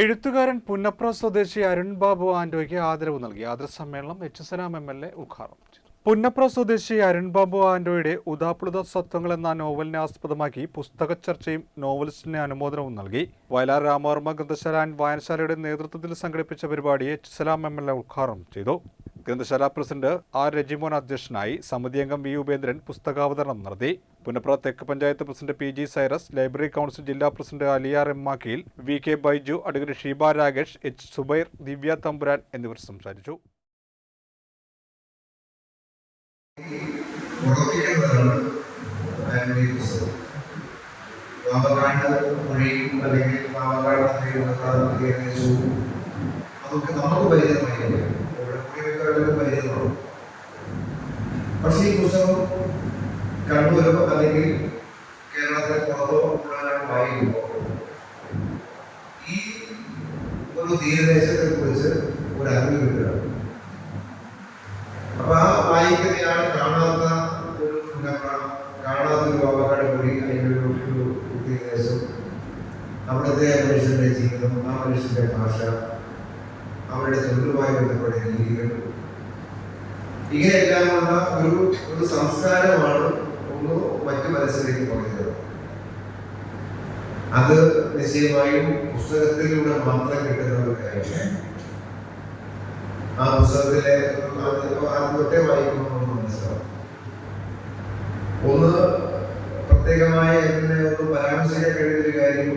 എഴുത്തുകാരൻ പുന്നപ്ര സ്വദേശി അരുൺ ബാബു ആന്റോയ്ക്ക് ആദരവ് നൽകി. ആദര സമ്മേളനം H Salam M L A ഉദ്ഘാടനം ചെയ്തു. പുന്നപ്ര സ്വദേശി അരുൺ ബാബു ആന്റോയുടെ ഉദാപ്ലുത സത്വങ്ങൾ എന്ന നോവലിനെ ആസ്പദമാക്കി പുസ്തക ചർച്ചയും നോവലിസ്റ്റിന് അനുമോദനവും നൽകി. വയലാർ രാമവർമ്മ ഗ്രന്ഥശാല വായനശാലയുടെ നേതൃത്വത്തിൽ സംഘടിപ്പിച്ച പരിപാടി H Salam M L A ഉദ്ഘാടനം ചെയ്തു. ഗ്രന്ഥശാല പ്രസിഡന്റ് ആർ രജിമോൻ അധ്യക്ഷനായി സമിതി അംഗം വി ഉപേന്ദ്രൻ പുസ്തകാവതരണം നടത്തി. പുന്നപ്ര തെക്ക് panchayat president P G Cyrus library council ജില്ലാ president Aliyar M Makkeel V K Baiju advocate Sheeba Rakesh H Subair Divya Thampuran എന്നിവർ സംസാരിച്ചു. അതൊക്കെ നമുക്ക് പുസ്തകം പക്ഷേ ഈ പുസ്തകം കണ്ണൂരോ അല്ലെങ്കിൽ കേരളത്തിലെ പുറത്തോ ഉള്ളവരാണ് വായിക്കുമ്പോൾ ഈ ഒരു തീരദേശത്തെ കുറിച്ച് ഒരു അറിവ് കിട്ടുകയാണ്. അപ്പൊ ആ വായിക്കുന്നയാൾ കാണാത്ത ഒരു കാണാത്ത ഒരു പാവക്കാട് കൂടി അല്ലെങ്കിൽ ഒരു തീരദേശം അവിടുത്തെ മനുഷ്യന്റെ ജീവിതം ആ മനുഷ്യന്റെ ഭാഷ അവരുടെ തൊഴിലുമായി ബന്ധപ്പെട്ട രീതികൾ ഇങ്ങനെയെല്ലാമുള്ള ഒരു ഒരു സംസ്കാരമാണ് ഒന്ന് മറ്റു മനസ്സിലേക്ക് പറയുന്നത് അത് നിശ്ചയമായും പുസ്തകത്തിലൂടെ മാത്രം കിട്ടുന്ന ഒരു കാര്യമാണ്. ആ പുസ്തകത്തിലെ ആദ്യത്തെ വായിക്കുമ്പോൾ നമുക്ക് മനസ്സിലാവും ഒന്ന് പ്രത്യേകമായ എന്നെ ഒന്ന് പരാമർശിക്കാൻ കഴിയുന്ന ഒരു കാര്യം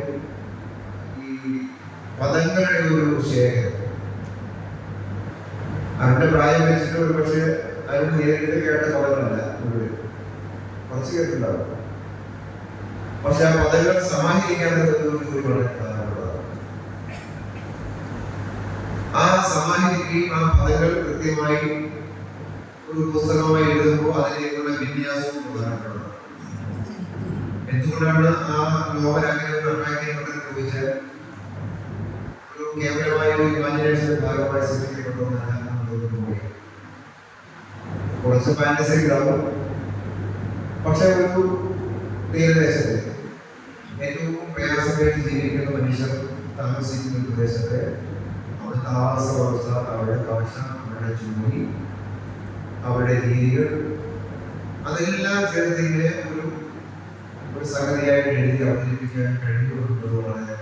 ഈ പദങ്ങളുടെ ഒരു ശേഖരം. അവരുടെ പ്രായം വെച്ചിട്ട് ഒരു പക്ഷേ അരുൺ നേരിട്ട് കേട്ട പദങ്ങളല്ല മുഴുവൻ കുറച്ച് കേട്ടിട്ടുണ്ടാവും. പക്ഷെ ആ പദങ്ങൾ സമാഹരിക്കാനുള്ള ഒരു വളരെ പ്രധാനപ്പെട്ടതാണ്. ആ സമാഹരിക്കുകയും ആ പദങ്ങൾ കൃത്യമായി ഒരു പുസ്തകമായി എഴുതുമ്പോൾ അതിലേക്കുള്ള വിന്യാസവും പ്രധാനപ്പെട്ടതാണ്. എന്തുകൊണ്ടാണ് ആ നോവൽ അങ്ങനെ ഒരു ഉണ്ടാക്കിയപ്പെട്ടെന്ന് ചോദിച്ചാൽ ഒരു കേവലമായ ഒരു ഇമാജിനേഷൻ ഭാഗമായി സൃഷ്ടിക്കപ്പെട്ടതാണ് കുറച്ച് ഫാന്റസി ഉണ്ടാവും. പക്ഷെ ഒരു തീരദേശത്ത് ഏറ്റവും പ്രയാസമായിട്ട് ജീവിക്കുന്ന മനുഷ്യർ താമസിക്കുന്ന പ്രദേശത്ത് അവിടുത്തെ ആവാസ വ്യവസ്ഥ അവരുടെ ഭാഷ അവരുടെ ജോലി അവരുടെ രീതികൾ അതെല്ലാം ചേർത്തിങ്ങനെ ഒരു ഒരു സംഗതിയായിട്ട് എഴുതി അവതരിപ്പിക്കാൻ കഴിയുമെന്നുള്ളത് വളരെ